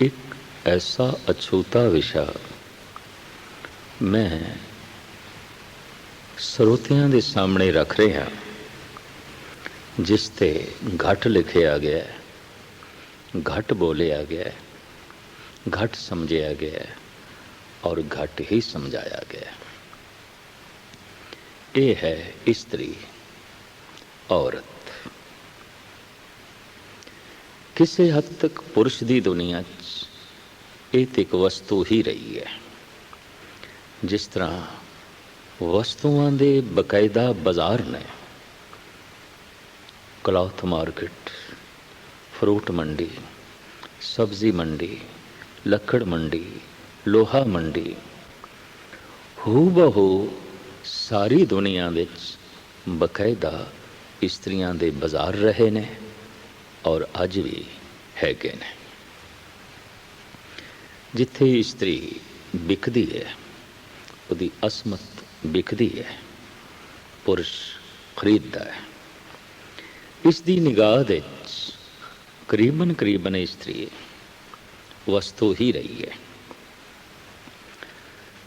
ਇੱਕ ਐਸਾ ਅਛੂਤਾ ਵਿਸ਼ਾ ਮੈਂ ਸਰੋਤਿਆਂ ਦੇ ਸਾਹਮਣੇ ਰੱਖ ਰਿਹਾ ਜਿਸ ਤੇ ਘਟ ਲਿਖਿਆ ਗਿਆ ਹੈ, ਘਟ ਬੋਲਿਆ ਗਿਆ ਹੈ, ਘਟ ਸਮਝਿਆ ਗਿਆ ਹੈ ਔਰ ਘਟ ਹੀ ਸਮਝਾਇਆ ਗਿਆ ਹੈ। ਇਹ ਹੈ ਇਸਤਰੀ ਔਰਤ। ਕਿਸੇ ਹੱਦ ਤੱਕ ਪੁਰਸ਼ ਦੀ ਦੁਨੀਆ 'ਚ ਇਹ ਤੇ ਇੱਕ ਵਸਤੂ ਹੀ ਰਹੀ ਹੈ। ਜਿਸ ਤਰ੍ਹਾਂ ਵਸਤੂਆਂ ਦੇ ਬਕਾਇਦਾ ਬਾਜ਼ਾਰ ਨੇ, ਕਲੌਥ ਮਾਰਕੀਟ, ਫਰੂਟ ਮੰਡੀ, ਸਬਜ਼ੀ ਮੰਡੀ, ਲੱਕੜ ਮੰਡੀ, ਲੋਹਾ ਮੰਡੀ ਹੂ ਬਹੂ ਸਾਰੀ ਦੁਨੀਆ ਵਿੱਚ ਬਕਾਇਦਾ ਇਸਤਰੀਆਂ ਦੇ ਬਾਜ਼ਾਰ ਰਹੇ ਨੇ। ਔਰ ਅੱਜ ਵੀ ਹੈਗੇ ਨੇ। ਜਿੱਥੇ ਇਸਤਰੀ ਵਿਕਦੀ ਹੈ, ਉਹਦੀ ਅਸਮਤ ਵਿਕਦੀ ਹੈ, ਪੁਰਸ਼ ਖਰੀਦਦਾ ਹੈ। ਇਸ ਦੀ ਨਿਗਾਹ ਦੇ ਵਿੱਚ ਕਰੀਬਨ ਕਰੀਬਨ ਇਸਤਰੀ ਵਸਤੂ ਹੀ ਰਹੀ ਹੈ।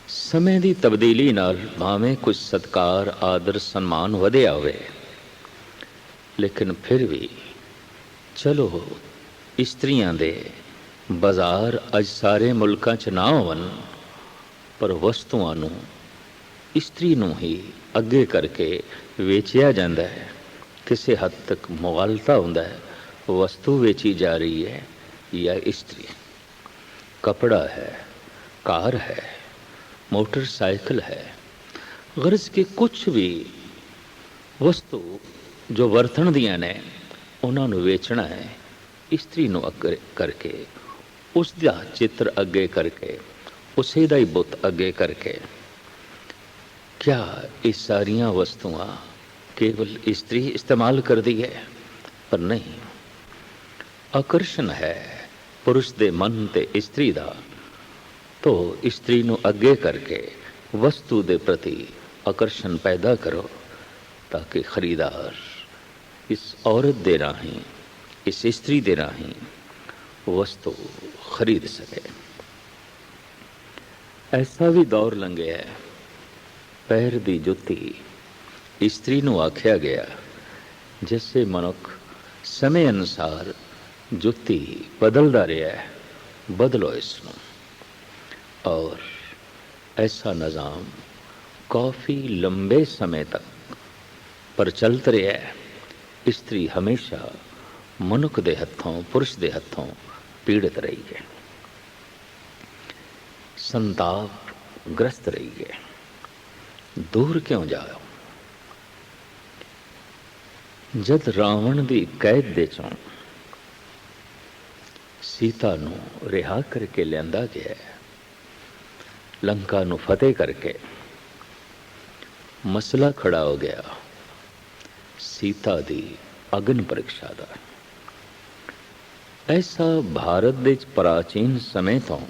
ਸਮੇਂ ਦੀ ਤਬਦੀਲੀ ਨਾਲ ਭਾਵੇਂ ਕੁਝ ਸਤਕਾਰ, ਆਦਰ, ਸਨਮਾਨ ਵਧਿਆ ਹੋਵੇ, ਲੇਕਿਨ ਫਿਰ ਵੀ ਚਲੋ ਇਸਤਰੀਆਂ ਦੇ ਬਾਜ਼ਾਰ ਅੱਜ ਸਾਰੇ ਮੁਲਕਾਂ 'ਚ ਨਾ ਹੋਵਨ ਪਰ ਵਸਤੂਆਂ ਨੂੰ ਇਸਤਰੀ ਨੂੰ ਹੀ ਅੱਗੇ ਕਰਕੇ ਵੇਚਿਆ ਜਾਂਦਾ ਹੈ। ਕਿਸੇ ਹੱਦ ਤੱਕ ਮੁਗਾਲਤਾ ਹੁੰਦਾ ਹੈ, ਵਸਤੂ ਵੇਚੀ ਜਾ ਰਹੀ ਹੈ ਜਾਂ ਇਸਤਰੀ। ਕਪੜਾ ਹੈ, ਕਾਰ ਹੈ, ਮੋਟਰਸਾਈਕਲ ਹੈ, ਗਰਜ਼ ਕਿ ਕੁਝ ਵੀ ਵਸਤੂ ਜੋ ਵਰਤਣ ਦੀਆਂ ਨੇ ਉਹਨਾਂ ਨੂੰ ਵੇਚਣਾ ਹੈ। ਇਸਤਰੀ ਨੂੰ ਅੱਗੇ ਕਰਕੇ ਉਸ ਦਾ ਚਿੱਤਰ ਅੱਗੇ ਕਰਕੇ, ਉਸੇ ਦਾ ਹੀ ਬੁੱਤ ਅੱਗੇ ਕਰਕੇ। ਕਿਆ ਇਹ ਸਾਰੀਆਂ ਵਸਤੂਆਂ ਕੇਵਲ ਇਸਤਰੀ ਇਸਤੇਮਾਲ ਕਰਦੀ ਹੈ? ਪਰ ਨਹੀਂ। ਆਕਰਸ਼ਣ ਹੈ ਪੁਰਸ਼ ਦੇ ਮਨ ਤੇ ਇਸਤਰੀ ਦਾ। ਤੋ ਇਸਤਰੀ ਨੂੰ ਅੱਗੇ ਕਰਕੇ ਵਸਤੂ ਦੇ ਪ੍ਰਤੀ ਆਕਰਸ਼ਣ ਪੈਦਾ ਕਰੋ, ਤਾਂ ਕਿ ਖਰੀਦਾਰ ਇਸ ਔਰਤ ਦੇ ਰਾਹੀਂ, ਇਸ ਇਸਤਰੀ ਦੇ ਰਾਹੀਂ ਵਸਤੂ ਖਰੀਦ ਸਕੇ। ਐਸਾ ਵੀ ਦੌਰ ਲੰਘਿਆ ਪੈਰ ਦੀ ਜੁੱਤੀ ਇਸਤਰੀ ਨੂੰ ਆਖਿਆ ਗਿਆ ਜਿਸੇ ਮਨੁੱਖ ਸਮੇਂ ਅਨੁਸਾਰ ਜੁੱਤੀ ਬਦਲਦਾ ਰਿਹਾ ਹੈ, ਬਦਲੋ ਇਸ ਨੂੰ। ਔਰ ਐਸਾ ਨਿਜ਼ਾਮ ਕਾਫੀ ਲੰਬੇ ਸਮੇਂ ਤੱਕ ਪ੍ਰਚਲਿਤ ਰਿਹਾ ਹੈ। ਇਸਤਰੀ ਹਮੇਸ਼ਾ ਮਨੁੱਖ ਦੇ ਹੱਥੋਂ, ਪੁਰਸ਼ ਦੇ ਹੱਥੋਂ ਪੀੜਤ ਰਹੀ ਹੈ। ਸੰਤਾਪ ਗ੍ਰਸਤ ਰਹੀ ਹੈ। ਦੂਰ ਕਿਉਂ ਜਾਓ ਜਦ ਰਾਵਣ ਦੀ ਕੈਦ ਦੇ ਚੋਂ ਸੀਤਾ ਨੂੰ ਰਿਹਾ ਕਰਕੇ ਲਿਆਂਦਾ ਗਿਆ ਲੰਕਾ ਨੂੰ ਫਤਿਹ ਕਰਕੇ ਮਸਲਾ ਖੜਾ ਹੋ ਗਿਆ। ਸੀਤਾ ਦੀ ਅਗਨ ਪ੍ਰੀਖਿਆ ਦਾ। ਐਸਾ ਭਾਰਤ ਦੇ ਪ੍ਰਾਚੀਨ ਸਮੇਂ ਤੋਂ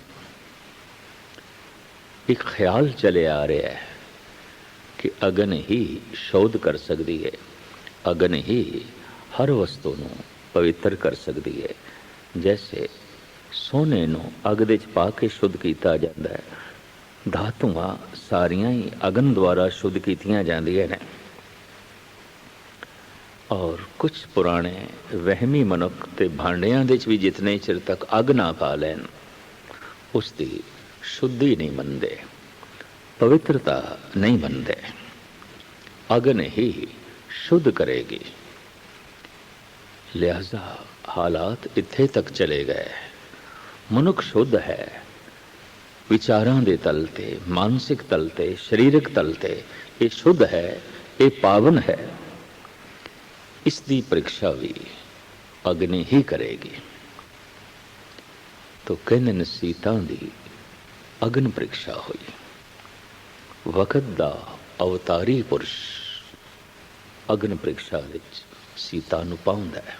ਇੱਕ ਖਿਆਲ ਚਲੇ ਆ ਰਿਹਾ ਹੈ ਕਿ ਅਗਨ ਹੀ ਸ਼ੋਧ ਕਰ ਸਕਦੀ ਹੈ। ਅਗਨ ਹੀ ਹਰ ਵਸਤੂ ਨੂੰ ਪਵਿੱਤਰ ਕਰ ਸਕਦੀ ਹੈ। ਜੈਸੇ ਸੋਨੇ ਨੂੰ ਅਗ ਦੇ ਚ ਪਾ ਕੇ ਸ਼ੁੱਧ ਕੀਤਾ ਜਾਂਦਾ ਹੈ। ਧਾਤੂਆਂ ਸਾਰੀਆਂ ਹੀ ਅਗਨ ਦੁਆਰਾ ਸ਼ੁੱਧ ਕੀਤੀਆਂ ਜਾਂਦੀਆਂ ਨੇ। ਔਰ ਕੁਝ ਪੁਰਾਣੇ ਵਹਿਮੀ ਮਨੁੱਖ ਤੇ ਭਾਂਡਿਆਂ ਦੇ ਵਿੱਚ ਵੀ ਜਿਤਨੇ ਚਿਰ ਤੱਕ ਅਗ ਨਾ ਪਾ ਲੈਣ, ਉਸ ਦੀ ਸ਼ੁੱਧੀ ਨਹੀਂ ਮੰਨਦੇ, ਪਵਿੱਤਰਤਾ ਨਹੀਂ ਮੰਨਦੇ, ਅਗਨ ਹੀ ਸ਼ੁੱਧ ਕਰੇਗੀ। ਲਿਹਾਜ਼ਾ ਹਾਲਾਤ ਇੱਥੇ ਤੱਕ ਚਲੇ ਗਏ। ਮਨੁੱਖ ਸ਼ੁੱਧ ਹੈ। ਵਿਚਾਰਾਂ ਦੇ ਤਲ ਤੇ, ਮਾਨਸਿਕ ਤਲ ਤੇ, ਸਰੀਰਕ ਤਲ ਤੇ ਇਹ ਸ਼ੁੱਧ ਹੈ, ਇਹ ਪਾਵਨ ਹੈ। ਇਸ ਦੀ ਪ੍ਰੀਖਿਆ ਵੀ ਅਗਨੀ ਹੀ ਕਰੇਗੀ। ਤੋ ਕਹਿੰਦੇ ਨੇ ਸੀਤਾ ਦੀ ਅਗਨ ਪ੍ਰੀਖਿਆ ਹੋਈ। ਵਕਤ ਦਾ ਅਵਤਾਰੀ ਪੁਰਸ਼ ਅਗਨ ਪ੍ਰੀਖਿਆ ਵਿੱਚ ਸੀਤਾ ਨੂੰ ਪਾਉਂਦਾ ਹੈ।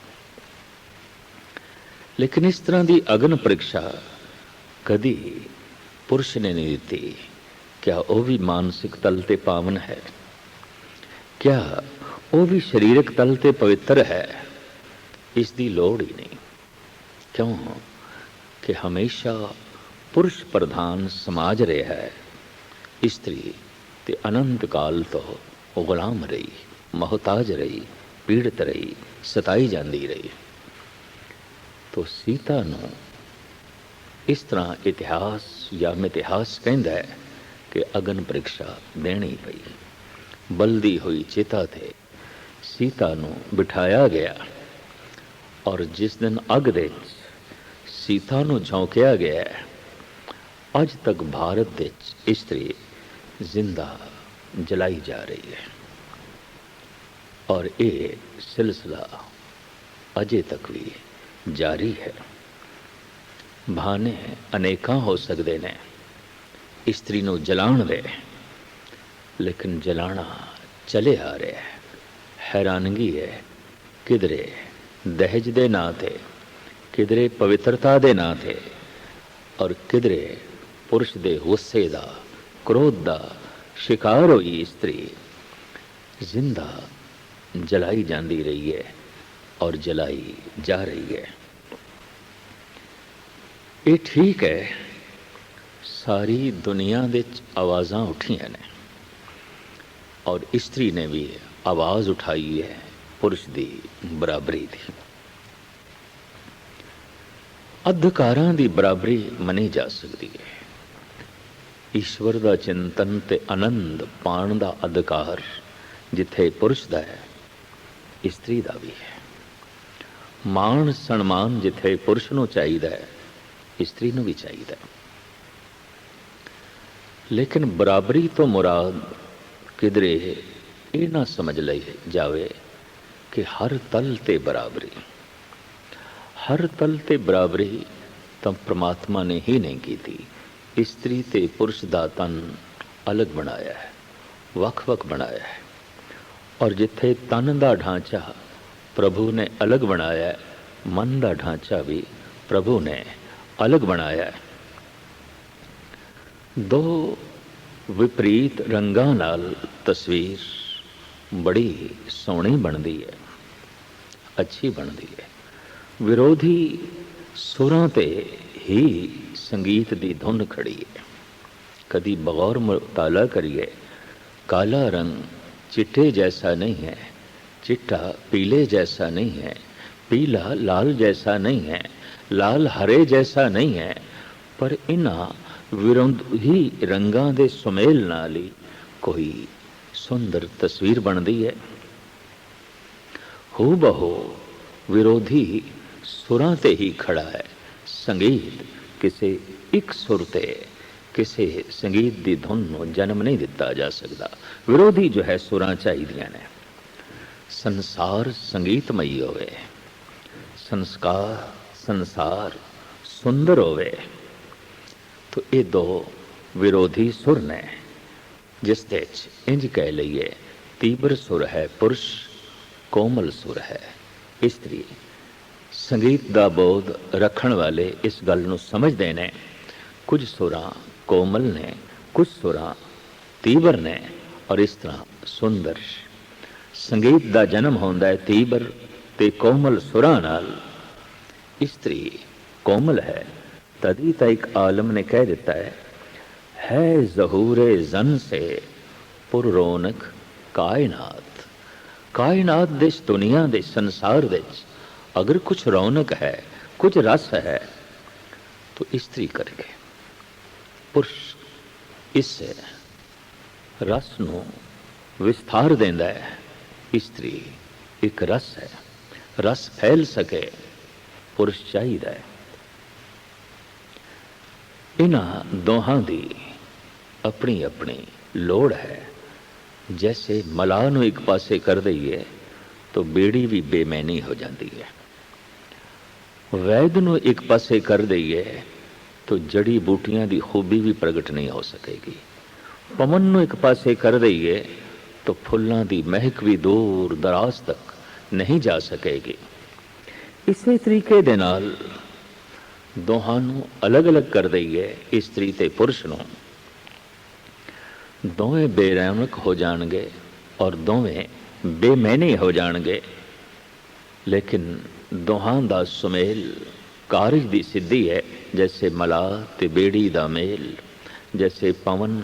ਲੇਕਿਨ ਇਸ ਤਰ੍ਹਾਂ ਦੀ ਅਗਨ ਪ੍ਰੀਖਿਆ ਕਦੀ ਪੁਰਸ਼ ਨੇ ਨਹੀਂ ਦਿੱਤੀ। ਕਿਆ ਉਹ ਵੀ ਮਾਨਸਿਕ ਤਲ ਤੇ ਪਾਵਨ ਹੈ। ਕਿਆ ਉਹ ਵੀ ਸਰੀਰਕ ਤਲ ਤੇ ਪਵਿੱਤਰ ਹੈ। ਇਸ ਦੀ ਲੋੜ ਹੀ ਨਹੀਂ। ਕਿਉਂ? ਕਿ ਹਮੇਸ਼ਾ ਪੁਰਸ਼ ਪ੍ਰਧਾਨ ਸਮਾਜ ਰਿਹਾ ਹੈ। ਇਸਤਰੀ ਤੇ ਅਨੰਤ ਕਾਲ ਤੋਂ ਉਹ ਗੁਲਾਮ ਰਹੀ, ਮਹਤਾਜ ਰਹੀ, ਪੀੜਤ ਰਹੀ, ਸਤਾਈ ਜਾਂਦੀ ਰਹੀ। ਤੋ ਸੀਤਾ ਨੂੰ ਇਸ ਤਰ੍ਹਾਂ ਇਤਿਹਾਸ ਜਾਂ ਮਿਥਿਹਾਸ ਕਹਿੰਦਾ ਹੈ ਕਿ ਅਗਨ ਪ੍ਰੀਖਿਆ ਦੇਣੀ ਪਈ। ਬਲਦੀ ਹੋਈ ਚੇਤਾ ਤੇ ਸੀਤਾ ਨੂੰ ਬਿਠਾਇਆ ਗਿਆ ਔਰ ਜਿਸ ਦਿਨ ਅਗ ਦੇ ਵਿੱਚ ਸੀਤਾ ਨੂੰ ਝੌਂਕਿਆ ਗਿਆ, ਅੱਜ ਤੱਕ ਭਾਰਤ ਦੇ ਵਿੱਚ ਇਸਤਰੀ ਜ਼ਿੰਦਾ ਜਲਾਈ ਜਾ ਰਹੀ ਹੈ। ਔਰ ਇਹ ਸਿਲਸਿਲਾ ਅਜੇ ਤੱਕ ਵੀ ਜਾਰੀ ਹੈ। ਬਹਾਨੇ ਅਨੇਕਾਂ ਹੋ ਸਕਦੇ ਨੇ ਇਸਤਰੀ ਨੂੰ ਜਲਾਉਣ ਦੇ, ਲੇਕਿਨ ਜਲਾਣਾ ਚਲੇ ਆ ਰਿਹਾ ਹੈ। ਹੈਰਾਨਗੀ ਹੈ। ਕਿਧਰੇ? ਦਹਜ ਦੇ ਨਾਂ ਤੇ। ਕਿਧਰੇ ਪਵਿੱਤਰਤਾ ਦੇ ਨਾਂ ਤੇ। ਔਰ ਕਿਧਰੇ ਪੁਰਸ਼ ਦੇ ਗੁੱਸੇ ਦਾ, ਕ੍ਰੋਧ ਦਾ ਸ਼ਿਕਾਰ ਹੋਈ ਇਸਤਰੀ। ਜ਼ਿੰਦਾ ਜਲਾਈ ਜਾਂਦੀ ਰਹੀ ਹੈ ਔਰ ਜਲਾਈ ਜਾ ਰਹੀ ਹੈ। ਇਹ ਠੀਕ ਹੈ, ਸਾਰੀ ਦੁਨੀਆ ਦੇ ਵਿੱਚ ਆਵਾਜ਼ਾਂ ਉੱਠੀਆਂ ਨੇ। ਔਰ ਇਸਤਰੀ ਨੇ ਵੀ ਆਵਾਜ਼ ਉਠਾਈ ਹੈ ਪੁਰਸ਼ ਦੀ, ਬਰਾਬਰੀ ਦੀ। ਅਧਿਕਾਰਾਂ ਦੀ ਬਰਾਬਰੀ ਮੰਨੀ ਜਾ ਸਕਦੀ ਹੈ। ਈਸ਼ਵਰ ਦਾ ਚਿੰਤਨ ਤੇ ਆਨੰਦ ਪਾਣ ਦਾ ਅਧਿਕਾਰ ਜਿੱਥੇ ਪੁਰਸ਼ ਦਾ ਹੈ, ਇਸਤਰੀ ਦਾ ਵੀ ਹੈ। ਮਾਣ ਸਨਮਾਨ ਜਿੱਥੇ ਪੁਰਸ਼ ਨੂੰ ਚਾਹੀਦਾ ਹੈ, ਇਸਤਰੀ ਨੂੰ ਵੀ ਚਾਹੀਦਾ ਹੈ। ਲੇਕਿਨ ਬਰਾਬਰੀ ਤੋਂ ਮੁਰਾਦ ਕਿਧਰੇ ਇਹ ਨਾ ਸਮਝ ਲਈ ਜਾਵੇ ਕਿ ਹਰ ਤਲ ਤੇ ਬਰਾਬਰੀ। ਹਰ ਤਲ ਤੇ ਬਰਾਬਰੀ ਤਾਂ ਪ੍ਰਮਾਤਮਾ ਨੇ ਹੀ ਨਹੀਂ ਕੀਤੀ। ਇਸਤਰੀ ਤੇ ਪੁਰਸ਼ ਦਾ ਤਨ ਅਲੱਗ ਬਣਾਇਆ ਹੈ ਵੱਖ-ਵੱਖ ਬਣਾਇਆ ਹੈ। ਔਰ ਜਿੱਥੇ ਤਨ ਦਾ ਢਾਂਚਾ ਪ੍ਰਭੂ ਨੇ ਅਲੱਗ ਬਣਾਇਆ, ਮਨ ਦਾ ਢਾਂਚਾ ਵੀ ਪ੍ਰਭੂ ਨੇ ਅਲੱਗ ਬਣਾਇਆ ਦੋ ਵਿਪਰੀਤ ਰੰਗਾਂ ਨਾਲ ਤਸਵੀਰ ਬੜੀ ਸੋਹਣੀ ਬਣਦੀ ਹੈ, ਅੱਛੀ ਬਣਦੀ ਹੈ। ਵਿਰੋਧੀ ਸੁਰਾਂ ਤੇ ਹੀ ਸੰਗੀਤ ਦੀ ਧੁਨ ਖੜੀ ਹੈ। ਕਦੀ ਬਗੌਰ ਮੁਤਾਲਾ ਕਰੀਏ, ਕਾਲਾ ਰੰਗ ਚਿੱਟੇ ਜੈਸਾ ਨਹੀਂ ਹੈ, ਚਿੱਟਾ ਪੀਲੇ ਜੈਸਾ ਨਹੀਂ ਹੈ, ਪੀਲਾ ਲਾਲ ਜੈਸਾ ਨਹੀਂ ਹੈ, ਲਾਲ ਹਰੇ ਜੈਸਾ ਨਹੀਂ ਹੈ, ਪਰ ਇਹਨਾਂ ਹੀ ਰੰਗਾਂ ਦੇ ਸੁਮੇਲ ਨਾਲ ਹੀ ਕੋਈ ਸੁੰਦਰ ਤਸਵੀਰ ਬਣਦੀ ਹੈ। ਹੋ ਬਹੂ ਵਿਰੋਧੀ ਸੁਰਾਂ ਤੇ ਹੀ ਖੜਾ ਹੈ। ਸੰਗੀਤ ਕਿਸੇ ਇੱਕ ਸੁਰ ਤੇ, ਕਿਸੇ ਸੰਗੀਤ ਦੀ ਧੁਨ ਨੂੰ ਜਨਮ ਨਹੀਂ ਦਿੱਤਾ ਜਾ ਸਕਦਾ। ਵਿਰੋਧੀ ਜੋ ਹੈ, ਸੁਰਾਂ ਚਾਹੀਦੀਆਂ ਨੇ। ਸੰਸਾਰ ਸੰਗੀਤਮਈ ਹੋਵੇ। ਸੰਸਕਾਰ, ਸੰਸਾਰ ਸੁੰਦਰ ਹੋਵੇ। ਤਾਂ ਇਹ ਦੋ ਵਿਰੋਧੀ ਸੁਰ ਨੇ, ਜਿਸ ਦੇ ਇੰਜ ਕਹਿ ਲਈਏ, ਤੀਬਰ ਸੁਰ ਹੈ, ਪੁਰਸ਼ ਕੋਮਲ ਸੁਰ ਹੈ। ਇਸਤਰੀ, ਸੰਗੀਤ ਦਾ ਬੋਧ ਰੱਖਣ ਵਾਲੇ ਇਸ ਗੱਲ ਨੂੰ ਸਮਝਦੇ ਨੇ, ਕੁਝ ਸੁਰਾਂ ਕੋਮਲ ਨੇ, ਕੁਝ ਸੁਰਾਂ ਤੀਬਰ ਨੇ, ਔਰ ਇਸ ਤਰ੍ਹਾਂ ਸੁੰਦਰ। ਸੰਗੀਤ ਦਾ ਜਨਮ ਹੁੰਦਾ ਹੈ ਤੀਬਰ ਤੇ ਕੋਮਲ ਸੁਰਾਂ ਨਾਲ। ਇਸਤਰੀ, ਕੋਮਲ ਹੈ, ਤਦੀ ਤਾਂ ਇੱਕ ਆਲਮ ਨੇ ਕਹਿ ਦਿੱਤਾ ਹੈ ਹੈ ਜ਼ਹੂਰੇ ਜ਼ਨ ਸੇ। ਪੁਰ ਰੌਨਕ ਕਾਇਨਾਤ। ਕਾਇਨਾਤ ਦੇ ਇਸ ਦੁਨੀਆ ਦੇ ਸੰਸਾਰ ਵਿੱਚ ਅਗਰ ਕੁਝ ਰੌਣਕ ਹੈ, ਕੁਝ ਰਸ ਹੈ, ਤਾਂ ਇਸਤਰੀ ਕਰਕੇ ਪੁਰਸ਼ ਇਸ ਰਸ ਨੂੰ ਵਿਸਥਾਰ ਦਿੰਦਾ ਹੈ। ਇਸਤਰੀ ਇੱਕ ਰਸ ਹੈ। ਰਸ ਫੈਲ ਸਕੇ, ਪੁਰਸ਼ ਚਾਹੀਦਾ ਹੈ। ਇਹਨਾਂ ਦੋਹਾਂ ਦੀ ਆਪਣੀ ਆਪਣੀ ਲੋੜ ਹੈ। ਜੈਸੇ ਮਲਾਹ ਨੂੰ ਇੱਕ ਪਾਸੇ ਕਰ ਦਈਏ ਤਾਂ ਬੇੜੀ ਵੀ ਬੇਮੈਨੀ ਹੋ ਜਾਂਦੀ ਹੈ ਵੈਦ ਨੂੰ ਇੱਕ ਪਾਸੇ ਕਰ ਦਈਏ ਤਾਂ ਜੜੀ ਬੂਟੀਆਂ ਦੀ ਖੂਬੀ ਵੀ ਪ੍ਰਗਟ ਨਹੀਂ ਹੋ ਸਕੇਗੀ ਪਵਨ ਨੂੰ ਇੱਕ ਪਾਸੇ ਕਰ ਦਈਏ ਤਾਂ ਫੁੱਲਾਂ ਦੀ ਮਹਿਕ ਵੀ ਦੂਰ ਦਰਾਜ਼ ਤੱਕ ਨਹੀਂ ਜਾ ਸਕੇਗੀ ਇਸੇ ਤਰੀਕੇ ਦੇ ਨਾਲ ਦੋਹਾਂ ਨੂੰ ਅਲੱਗ-ਅਲੱਗ ਕਰ ਦਈਏ ਇਸਤਰੀ ਤੇ ਪੁਰਸ਼ ਨੂੰ ਦੋਵੇਂ ਬੇਰਹਿਮਕ ਹੋ ਜਾਣਗੇ ਔਰ ਦੋਵੇਂ ਬੇਮੈਨੇ ਹੋ ਜਾਣਗੇ। ਲੇਕਿਨ ਦੋਹਾਂ ਦਾ ਸੁਮੇਲ ਕਾਰਜ ਦੀ ਸਿੱਧੀ ਹੈ, ਜੈਸੇ ਮਲਾ ਤੇ ਬੇੜੀ ਦਾ ਮੇਲ, ਜੈਸੇ ਪਵਨ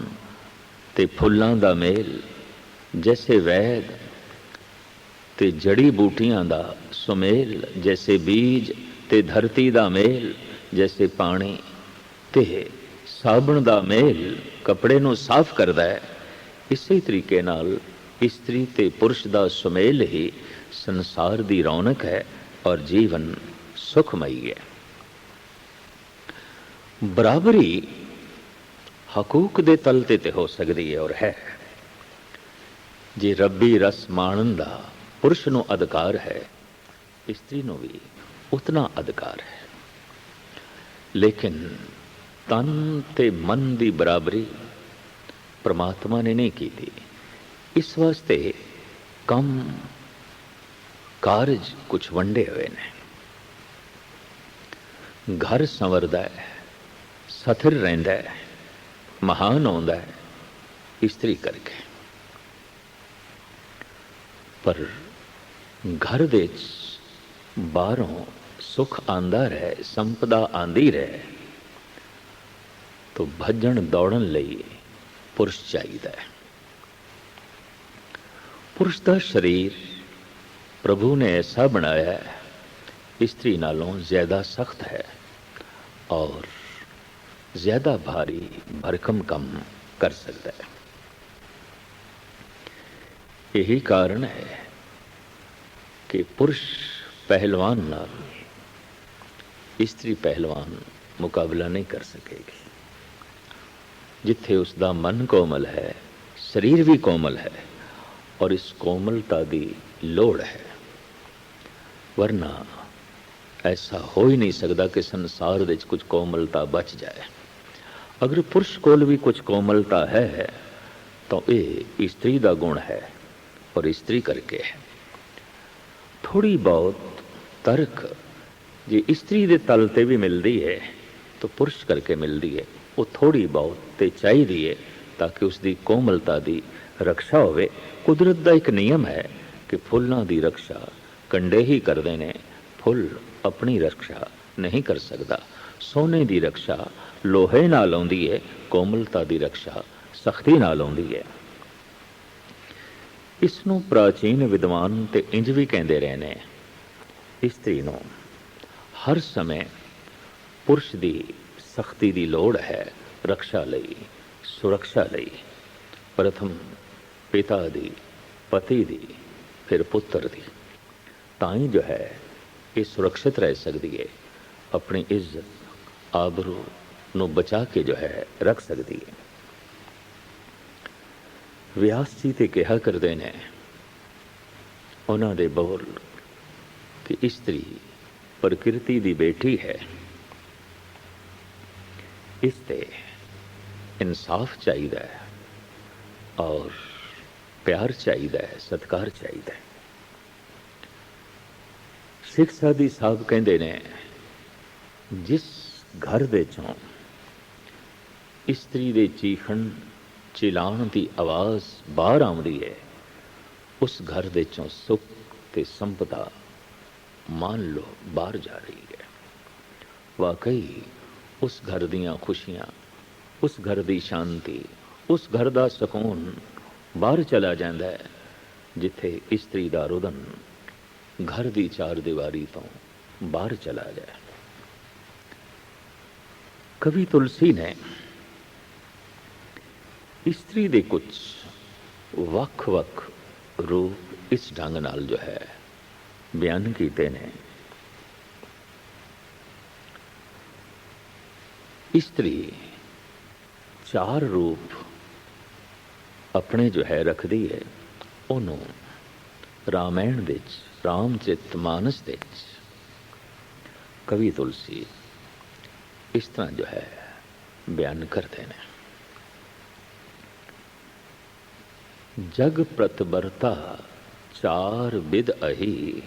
ਤੇ ਫੁੱਲਾਂ ਦਾ ਮੇਲ, ਜੈਸੇ ਵੈਦ ਤੇ ਜੜੀ ਬੂਟੀਆਂ ਦਾ ਸੁਮੇਲ, ਜੈਸੇ ਬੀਜ ਤੇ ਧਰਤੀ ਦਾ ਮੇਲ, ਜੈਸੇ ਪਾਣੀ ਤੇ ਸਾਬਣ ਦਾ ਮੇਲ ਕਪੜੇ ਨੂੰ ਸਾਫ਼ ਕਰਦਾ ਹੈ, ਇਸੇ ਤਰੀਕੇ ਨਾਲ ਇਸਤਰੀ ਤੇ ਪੁਰਸ਼ ਦਾ ਸੁਮੇਲ ਹੀ ਸੰਸਾਰ ਦੀ ਰੌਣਕ ਹੈ ਔਰ ਜੀਵਨ ਸੁਖਮਈ ਹੈ। ਬਰਾਬਰੀ ਹਕੂਕ ਦੇ ਤਲ ਤੇ ਤੇ ਹੋ ਸਕਦੀ ਹੈ ਔਰ ਹੈ। ਜੇ ਰੱਬੀ ਰਸ ਮਾਣਨ ਦਾ ਪੁਰਸ਼ ਨੂੰ ਅਧਿਕਾਰ ਹੈ, ਇਸਤਰੀ ਨੂੰ ਵੀ ਉਤਨਾ ਅਧਿਕਾਰ ਹੈ। ਲੇਕਿਨ ਤਨ ਤੇ ਮਨ ਦੀ ਬਰਾਬਰੀ ਪ੍ਰਮਾਤਮਾ ਨੇ ਨਹੀਂ ਕੀਤੀ। ਇਸ ਵਾਸਤੇ ਕੰਮ ਕਾਰਜ ਕੁਝ ਵੰਡੇ ਹੋਏ ਨੇ। ਘਰ ਸੰਵਰਦਾ ਹੈ, ਸਥਿਰ ਰਹਿੰਦਾ ਹੈ, ਮਹਾਨ ਆਉਂਦਾ ਹੈ, ਇਸਤਰੀ ਕਰਕੇ। ਪਰ ਘਰ ਦੇ ਬਾਹਰੋਂ ਸੁਖ ਆਂਦਾ ਰਹੇ, ਸੰਪਦਾ ਆਂਦੀ ਰਹੇ ਤੋਂ ਭੱਜਣ ਦੌੜਨ ਲਈ ਪੁਰਸ਼ ਚਾਹੀਦਾ ਹੈ। ਪੁਰਸ਼ ਦਾ ਸਰੀਰ ਪ੍ਰਭੂ ਨੇ ਐਸਾ ਬਣਾਇਆ ਹੈ, ਇਸਤਰੀ ਨਾਲੋਂ ਜ਼ਿਆਦਾ ਸਖਤ ਹੈ ਔਰ ਜ਼ਿਆਦਾ ਭਾਰੀ ਭਰਕਮ ਕੰਮ ਕਰ ਸਕਦਾ ਹੈ। ਇਹੀ ਕਾਰਨ ਹੈ ਕਿ ਪੁਰਸ਼ ਪਹਿਲਵਾਨ ਨਾਲ ਇਸਤਰੀ ਪਹਿਲਵਾਨ ਮੁਕਾਬਲਾ ਨਹੀਂ ਕਰ ਸਕੇਗੀ। ਜਿੱਥੇ ਉਸ ਦਾ ਮਨ ਕੋਮਲ ਹੈ ਸਰੀਰ ਵੀ ਕੋਮਲ ਹੈ ਔਰ ਇਸ ਕੋਮਲਤਾ ਦੀ ਲੋੜ ਹੈ ਵਰਨਾ ਐਸਾ ਹੋ ਹੀ ਨਹੀਂ ਸਕਦਾ ਕਿ ਸੰਸਾਰ ਵਿੱਚ ਕੁਝ ਕੋਮਲਤਾ ਬਚ ਜਾਏ ਅਗਰ ਪੁਰਸ਼ ਕੋਲ ਵੀ ਕੁਝ ਕੋਮਲਤਾ ਹੈ ਤਾਂ ਇਹ ਇਸਤਰੀ ਦਾ ਗੁਣ ਹੈ ਔਰ ਇਸਤਰੀ ਕਰਕੇ ਹੈ ਥੋੜੀ ਬਹੁਤ ਤਰਕ ਜੇ ਇਸਤਰੀ ਦੇ ਤਲ ਤੇ ਵੀ ਮਿਲਦੀ ਹੈ ਤਾਂ ਪੁਰਸ਼ ਕਰਕੇ ਮਿਲਦੀ ਹੈ ਉਹ ਥੋੜੀ ਬਹੁਤ ਤੇ ਚਾਹੀਦੀ ਹੈ ਤਾਂ ਕਿ ਉਸ ਦੀ ਕੋਮਲਤਾ ਦੀ ਰੱਖਿਆ ਹੋਵੇ। ਕੁਦਰਤ ਦਾ ਇੱਕ ਨਿਯਮ ਹੈ ਕਿ ਫੁੱਲਾਂ ਦੀ ਰੱਖਿਆ, ਕੰਡੇ ਹੀ ਕਰਦੇ ਨੇ, ਫੁੱਲ ਆਪਣੀ ਰੱਖਿਆ ਨਹੀਂ ਕਰ ਸਕਦਾ। ਸੋਨੇ ਦੀ ਰੱਖਿਆ ਲੋਹੇ ਨਾਲ ਆਉਂਦੀ ਹੈ ਕੋਮਲਤਾ ਦੀ ਰੱਖਿਆ ਸਖਤੀ ਨਾਲ ਆਉਂਦੀ ਹੈ ਇਸ ਨੂੰ ਪ੍ਰਾਚੀਨ ਵਿਦਵਾਨ ਤੇ ਇੰਜ ਵੀ ਕਹਿੰਦੇ ਰਹੇ ਨੇ, ਇਸਤਰੀ ਨੂੰ, ਹਰ ਸਮੇਂ ਪੁਰਸ਼ ਦੀ ਸਖਤੀ ਦੀ ਲੋੜ ਹੈ ਰੱਖਿਆ ਲਈ ਸੁਰੱਖਿਆ ਲਈ। ਪ੍ਰਥਮ ਪਿਤਾ ਦੀ, ਪਤੀ ਦੀ, ਫਿਰ ਪੁੱਤਰ ਦੀ। ਤਾਂ ਹੀ ਜੋ ਹੈ ਇਹ ਸੁਰੱਖਿਅਤ ਰਹਿ ਸਕਦੀ ਹੈ ਆਪਣੀ ਇੱਜ਼ਤ, ਆਬਰੂ ਨੂੰ ਬਚਾ ਕੇ ਜੋ ਹੈ ਰੱਖ ਸਕਦੀ ਹੈ ਵਿਆਸ ਜੀ ਤੇ ਕਿਹਾ ਕਰਦੇ ਨੇ, ਉਹਨਾਂ ਦੇ ਬੋਲ ਕਿ ਇਸਤਰੀ ਪ੍ਰਕਿਰਤੀ ਦੀ ਬੇਟੀ ਹੈ। ਇਸ ਤੇ ਇਨਸਾਫ ਚਾਹੀਦਾ ਹੈ ਔਰ ਪਿਆਰ ਚਾਹੀਦਾ ਹੈ, ਸਤਿਕਾਰ ਚਾਹੀਦਾ ਹੈ। ਸਿੱਖ ਸਾਦੀ ਸਾਹਿਬ ਕਹਿੰਦੇ ਨੇ, ਜਿਸ ਘਰ ਦੇ ਚੋਂ ਇਸਤਰੀ ਦੇ ਚੀਖਣ ਚਿਲਾਣ ਦੀ ਆਵਾਜ਼ ਬਾਹਰ ਆਉਂਦੀ ਹੈ, ਉਸ ਘਰ ਦੇ ਚੋਂ ਸੁੱਖ ਤੇ ਸੰਪਦਾ ਮੰਨ ਲਓ ਬਾਹਰ ਜਾ ਰਹੀ ਹੈ। ਵਾਕਈ ਉਸ ਘਰ ਦੀਆਂ ਖੁਸ਼ੀਆਂ, ਉਸ ਘਰ ਦੀ ਸ਼ਾਂਤੀ, ਉਸ ਘਰ ਦਾ ਸਕੂਨ ਬਾਹਰ ਚਲਾ ਜਾਂਦਾ ਹੈ, ਜਿੱਥੇ ਇਸਤਰੀ ਦਾ ਰੁਦਨ ਘਰ ਦੀ ਚਾਰ ਦੀਵਾਰੀ ਤੋਂ ਬਾਹਰ ਚਲਾ ਜਾਏ ਕਵੀ ਤੁਲਸੀ ਨੇ ਇਸਤਰੀ ਦੇ ਕੁਝ ਵੱਖ-ਵੱਖ ਰੂਪ ਇਸ ਢੰਗ ਨਾਲ ਜੋ ਹੈ, ਬਿਆਨ ਕੀਤੇ ਨੇ। ਇਸਤਰੀ ਚਾਰ ਰੂਪ ਆਪਣੇ ਜੋ ਹੈ ਰੱਖਦੀ ਹੈ ਉਹਨੂੰ ਰਾਮਾਇਣ ਵਿੱਚ ਰਾਮਚਿਤ ਮਾਨਸ ਵਿੱਚ ਕਵੀ ਤੁਲਸੀ ਇਸ ਤਰ੍ਹਾਂ ਜੋ ਹੈ ਬਿਆਨ ਕਰਦੇ ਨੇ ਜਗ ਪ੍ਰਤਬਰਤਾ ਚਾਰ ਵਿਦ ਅਹੀ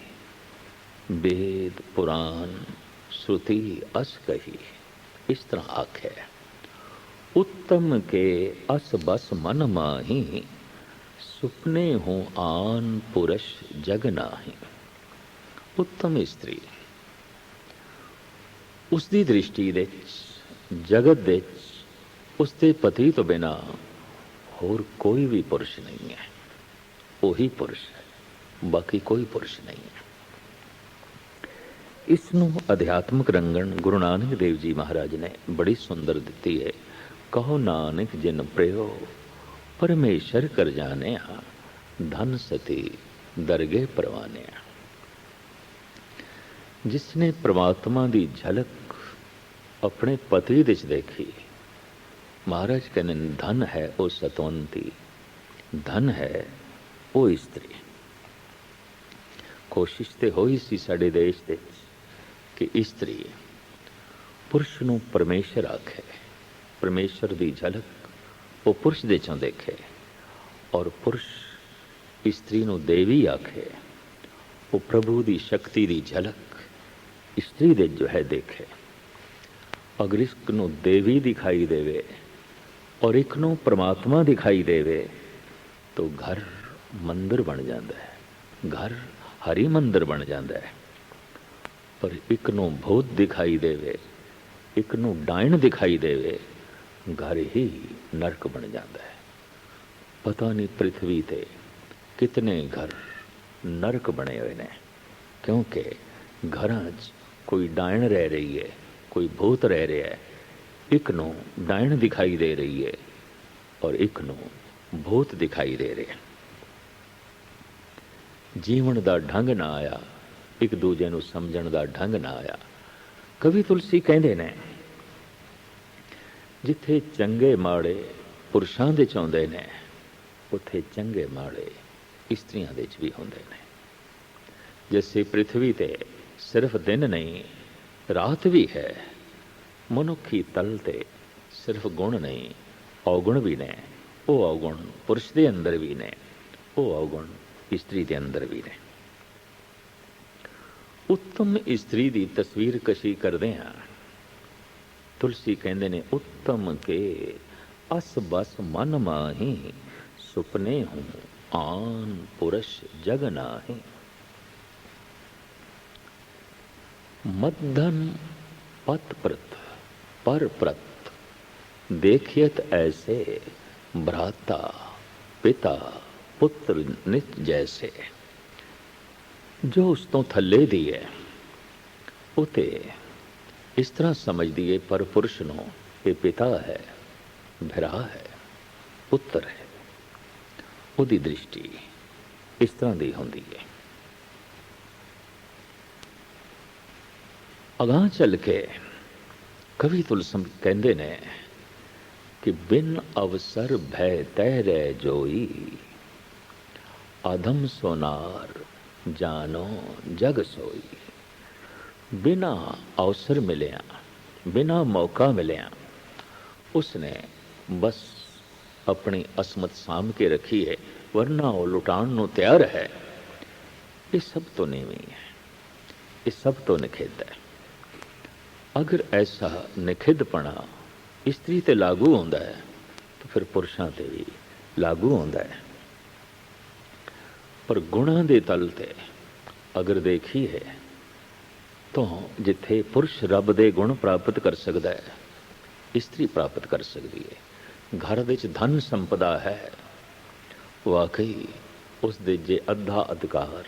वेद पुराण श्रुति अस कही इस तरह आखे उत्तम के अस बस मन माही सुपने हो आन पुरुष जग नाही उत्तम स्त्री ਉਸ ਦੀ ਦ੍ਰਿਸ਼ਟੀ ਦੇ ਵਿੱਚ ਜਗਤ ਦੇ ਵਿੱਚ ਉਸ ਦੇ ਪਤੀ ਤੋਂ ਬਿਨਾ ਹੋਰ ਕੋਈ ਵੀ ਪੁਰਸ਼ ਨਹੀਂ ਹੈ ਉਹੀ ਪੁਰਸ਼ ਹੈ ਬਾਕੀ ਕੋਈ ਪੁਰਸ਼ ਨਹੀਂ ਹੈ ਇਸ ਨੂੰ ਅਧਿਆਤਮਿਕ ਰੰਗਣ ਗੁਰੂ ਨਾਨਕ ਦੇਵ ਜੀ ਮਹਾਰਾਜ ਨੇ ਬੜੀ ਸੁੰਦਰ ਦਿੱਤੀ ਹੈ। ਕਹੋ ਨਾਨਕ ਜਿਨ ਪ੍ਰਯੋ ਪਰਮੇਸ਼ਰ ਕਰ ਜਾਣਿਆ ਧਨ ਸਤੀ ਦਰਗੇ ਪਰਵਾਨਿਆ। ਜਿਸ ਨੇ ਪ੍ਰਮਾਤਮਾ ਦੀ ਝਲਕ ਆਪਣੇ ਪਤੀ ਵਿੱਚ ਦੇਖੀ ਮਹਾਰਾਜ ਕਹਿੰਦੇ ਨੇ, ਧਨ ਹੈ ਉਹ ਸਤਵੰਤੀ ਧਨ ਹੈ ਉਹ ਇਸਤਰੀ। ਕੋਸ਼ਿਸ਼ ਤੇ ਹੋਈ ਸੀ ਸਾਡੇ ਦੇਸ਼ ਦੇ ਵਿੱਚ। ਕਿ ਇਸਤਰੀ ਪੁਰਸ਼ ਨੂੰ ਪਰਮੇਸ਼ਰ ਆਖੇ, ਪਰਮੇਸ਼ਰ ਦੀ ਝਲਕ ਉਹ ਪੁਰਸ਼ ਦੇ ਚੋਂ ਦੇਖੇ ਔਰ ਪੁਰਸ਼ ਇਸਤਰੀ ਨੂੰ ਦੇਵੀ ਆਖੇ, ਉਹ ਪ੍ਰਭੂ ਦੀ ਸ਼ਕਤੀ ਦੀ ਝਲਕ ਇਸਤਰੀ ਦੇ ਜੋ ਹੈ ਦੇਖੇ। ਅਗਰ ਇਸ ਨੂੰ ਦੇਵੀ ਦਿਖਾਈ ਦੇਵੇ ਔਰ ਇੱਕ ਨੂੰ ਪ੍ਰਮਾਤਮਾ ਦਿਖਾਈ ਦੇਵੇ, ਤਾਂ ਘਰ ਮੰਦਰ ਬਣ ਜਾਂਦਾ ਹੈ। ਘਰ ਹਰੀ ਮੰਦਰ ਬਣ ਜਾਂਦਾ ਹੈ। ਪਰ ਇੱਕ ਨੂੰ ਭੂਤ ਦਿਖਾਈ ਦੇਵੇ, ਇੱਕ ਨੂੰ ਡਾਇਣ ਦਿਖਾਈ ਦੇਵੇ, ਘਰ ਹੀ ਨਰਕ ਬਣ ਜਾਂਦਾ ਹੈ। ਪਤਾ ਨਹੀਂ ਪ੍ਰithvi ਤੇ ਕਿਤਨੇ ਘਰ ਨਰਕ ਬਣੇ ਹੋਏ ਨੇ, ਕਿਉਂਕਿ ਘਰਾਂ 'ਚ ਕੋਈ ਡਾਇਣ ਰਹਿ ਰਹੀ ਹੈ, ਕੋਈ ਭੂਤ ਰਹਿ ਰਿਹਾ ਹੈ। ਇੱਕ ਨੂੰ ਡਾਇਣ ਦਿਖਾਈ ਦੇ ਰਹੀ ਹੈ ਔਰ ਇੱਕ ਨੂੰ ਭੂਤ ਦਿਖਾਈ ਦੇ ਰਿਹਾ। ਜੀਵਨ ਦਾ ਢੰਗ ਨਾ ਆਇਆ ਇੱਕ ਦੂਜੇ ਨੂੰ ਸਮਝਣ ਦਾ ਢੰਗ ਨਾ ਆਇਆ। ਕਵੀ ਤੁਲਸੀ ਕਹਿੰਦੇ ਨੇ, ਜਿੱਥੇ ਚੰਗੇ ਮਾੜੇ ਪੁਰਸ਼ਾਂ ਦੇ 'ਚ ਆਉਂਦੇ ਨੇ, ਉੱਥੇ ਚੰਗੇ ਮਾੜੇ ਇਸਤਰੀਆਂ ਦੇ ਚ ਵੀ ਹੁੰਦੇ ਨੇ। ਜਿਵੇਂ ਪ੍ਰithvi ਤੇ ਸਿਰਫ ਦਿਨ ਨਹੀਂ, ਰਾਤ ਵੀ ਹੈ। ਮਨੁੱਖੀ ਤਲ ਤੇ ਸਿਰਫ ਗੁਣ ਨਹੀਂ, ਔਗੁਣ ਵੀ ਨੇ। ਉਹ ਔਗੁਣ ਪੁਰਸ਼ ਦੇ ਅੰਦਰ ਵੀ ਨੇ, ਉਹ ਔਗੁਣ ਇਸਤਰੀ ਦੇ ਅੰਦਰ ਵੀ ਨੇ। ਉੱਤਮ ਇਸਤਰੀ ਦੀ ਤਸਵੀਰ ਕਸ਼ੀ ਕਰਦੇ ਹਾਂ ਤੁਲਸੀ ਕਹਿੰਦੇ ਨੇ ਉੱਤਮ ਕੇ ਅਸ ਬਸ ਮਨ ਮਾਹੀ ਸੁਪਨੇ ਹੂੰ ਆਨ ਪੁਰਸ਼ ਜਗ ਨਾਹੀ ਮੱਧਨ ਪਤ ਪ੍ਰਤ ਪਰ ਪ੍ਰਤ ਦੇਖਿਤ ਐਸੇ ਭਰਾਤਾ ਪਿਤਾ ਪੁੱਤਰ ਨਿਤ ਜੈਸੇ ਜੋ ਉਸ ਤੋਂ ਥੱਲੇ ਦੀ ਹੈ ਉਹ ਤੇ ਇਸ ਤਰ੍ਹਾਂ ਸਮਝਦੀ ਹੈ ਪਰ ਪੁਰਸ਼ ਨੂੰ ਇਹ ਪਿਤਾ ਹੈ, ਭਰਾ ਹੈ, ਪੁੱਤਰ ਹੈ। ਉਹਦੀ ਦ੍ਰਿਸ਼ਟੀ ਇਸ ਤਰ੍ਹਾਂ ਦੀ ਹੁੰਦੀ ਹੈ ਅਗਾਂਹ ਚੱਲ ਕੇ ਕਵੀ ਤੁਲਸਮ ਕਹਿੰਦੇ ਨੇ ਕਿ ਬਿਨ ਅਵਸਰ ਭੈ ਤੈ ਰਹਿ ਜੋਈ, ਆਦਮ ਸੋਨਾਰ ਜਾਨੋ ਜਗ ਸੋਈ। ਬਿਨਾ ਅਵਸਰ ਮਿਲਿਆ, ਬਿਨਾ ਮੌਕਾ ਮਿਲਿਆ, ਉਸਨੇ ਬਸ ਆਪਣੀ ਅਸਮਤ ਸਾਂਭ ਕੇ ਰੱਖੀ ਹੈ, ਵਰਨਾ ਉਹ ਲੁਟਾਉਣ ਨੂੰ ਤਿਆਰ ਹੈ। ਇਹ ਸਭ ਤੋਂ ਨੀਵੀਂ ਹੈ, ਇਹ ਸਭ ਤੋਂ ਨਿਖੇਧ ਹੈ। ਅਗਰ ਐਸਾ ਨਿਖਿੱਧਪਣਾ ਇਸਤਰੀ ਤੇ ਲਾਗੂ ਹੁੰਦਾ ਹੈ, ਤਾਂ ਫਿਰ ਪੁਰਸ਼ਾਂ ਤੇ ਵੀ ਲਾਗੂ ਹੁੰਦਾ ਹੈ। ਪਰ ਗੁਣਾਂ ਦੇ ਤਲ ਤੇ ਅਗਰ ਦੇਖੀਏ ਤਾਂ ਜਿੱਥੇ ਪੁਰਸ਼ ਰੱਬ ਦੇ ਗੁਣ ਪ੍ਰਾਪਤ ਕਰ ਸਕਦਾ ਹੈ, ਇਸਤਰੀ ਪ੍ਰਾਪਤ ਕਰ ਸਕਦੀ ਹੈ। ਘਰ ਵਿੱਚ ਧਨ ਸੰਪਦਾ ਹੈ, ਵਾਕਈ ਉਸ ਦੇ ਜੇ ਅੱਧਾ ਅਧਿਕਾਰ,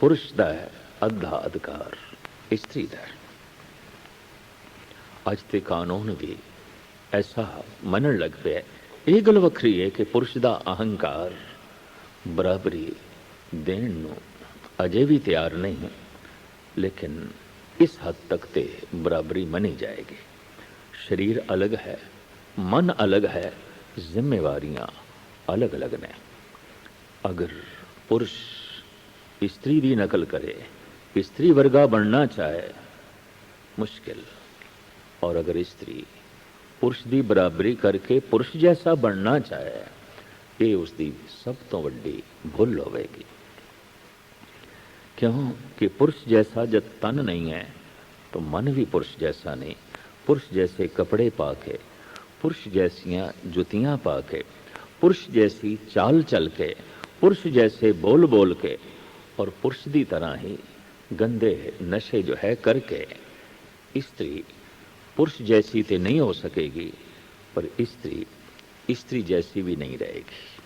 ਪੁਰਸ਼ ਦਾ ਹੈ ਅੱਧਾ ਅਧਿਕਾਰ, ਇਸਤਰੀ ਦਾ ਹੈ। ਅੱਜ ਤੇ ਕਾਨੂੰਨ ਵੀ ਐਸਾ ਮੰਨਣ ਲੱਗ ਪਿਆ ਇਹ ਗੱਲ ਵੱਖਰੀ ਹੈ ਕਿ ਪੁਰਸ਼ ਦਾ ਅਹੰਕਾਰ ਬਰਾਬਰੀ ਦੇਣ ਨੂੰ ਅਜੇ ਵੀ ਤਿਆਰ ਨਹੀਂ ਲੇਕਿਨ ਇਸ ਹੱਦ ਤੱਕ ਤੇ ਬਰਾਬਰੀ ਮੰਨੀ ਜਾਏਗੀ ਸਰੀਰ ਅਲੱਗ ਹੈ ਮਨ ਅਲੱਗ ਹੈ ਜ਼ਿੰਮੇਵਾਰੀਆਂ ਅਲੱਗ-ਅਲੱਗ ਨੇ ਅਗਰ ਪੁਰਸ਼ ਇਸਤਰੀ ਦੀ ਨਕਲ ਕਰੇ ਇਸਤਰੀ ਵਰਗਾ ਬਣਨਾ ਚਾਹੇ ਮੁਸ਼ਕਿਲ और अगर स्त्री ਪੁਰਸ਼ ਦੀ ਬਰਾਬਰੀ ਕਰਕੇ ਪੁਰਸ਼ ਜੈਸਾ ਬਣਨਾ ਚਾਹੇ ਇਹ ਉਸ ਦੀ ਸਭ ਤੋਂ ਵੱਡੀ ਭੁੱਲ ਹੋਵੇਗੀ ਕਿਉਂ ਕਿ ਪੁਰਸ਼ ਜੈਸਾ ਜਦ ਤਨ ਨਹੀਂ ਹੈ तो मन भी पुरुष जैसा नहीं पुरुष जैसे कपड़े पा के पुरुष जैसियां जुतियां पा के पुरुष जैसी चाल चल के पुरुष जैसे बोल बोल के और पुरुष की तरह ही गंदे नशे जो है करके ਇਸਤਰੀ ਪੁਰਸ਼ ਜੈਸੀ ਤੇ ਨਹੀਂ ਹੋ ਸਕੇਗੀ ਪਰ ਇਸਤਰੀ ਇਸਤਰੀ ਜੈਸੀ ਵੀ ਨਹੀਂ ਰਹੇਗੀ।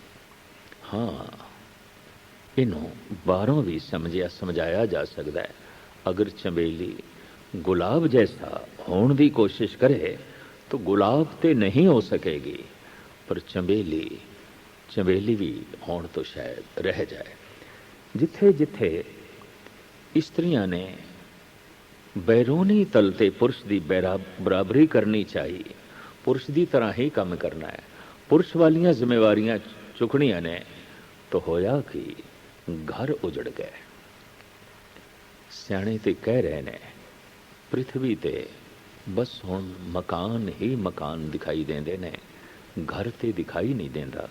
ਹਾਂ, ਇਹਨੂੰ ਬਾਹਰੋਂ ਵੀ ਸਮਝਿਆ ਸਮਝਾਇਆ ਜਾ ਸਕਦਾ ਹੈ। ਅਗਰ ਚੰਬੇਲੀ ਗੁਲਾਬ ਜੈਸਾ ਹੋਣ ਦੀ ਕੋਸ਼ਿਸ਼ ਕਰੇ, ਤਾਂ ਗੁਲਾਬ ਤੇ ਨਹੀਂ ਹੋ ਸਕੇਗੀ। ਪਰ ਚੰਬੇਲੀ ਚੰਬੇਲੀ ਵੀ ਹੋਣ ਤੋਂ ਸ਼ਾਇਦ ਰਹਿ ਜਾਏ। ਜਿੱਥੇ ਜਿੱਥੇ ਇਸਤਰੀਆਂ ਨੇ ਬੈਰੂਨੀ ਤਲ ਤੇ ਪੁਰਸ਼ ਦੀ ਬੈਰਾ- ਬਰਾਬਰੀ ਕਰਨੀ ਚਾਹੀ, ਪੁਰਸ਼ ਦੀ ਤਰ੍ਹਾਂ ਹੀ ਕੰਮ ਕਰਨਾ ਹੈ। ਪੁਰਸ਼ ਵਾਲੀਆਂ ਜ਼ਿੰਮੇਵਾਰੀਆਂ ਚੁੱਕਣੀਆਂ ਨੇ, ਤਾਂ ਹੋਇਆ ਕਿ, ਘਰ ਉਜੜ ਗਏ। ਸਿਆਣੇ ਤੇ ਕਹਿ ਰਹੇ ਨੇ ਪ੍ਰithvi ਤੇ ਬਸ ਹੁਣ ਮਕਾਨ ਹੀ ਮਕਾਨ ਦਿਖਾਈ ਦਿੰਦੇ ਨੇ, ਘਰ ਤੇ ਦਿਖਾਈ ਨਹੀਂ ਦਿੰਦਾ।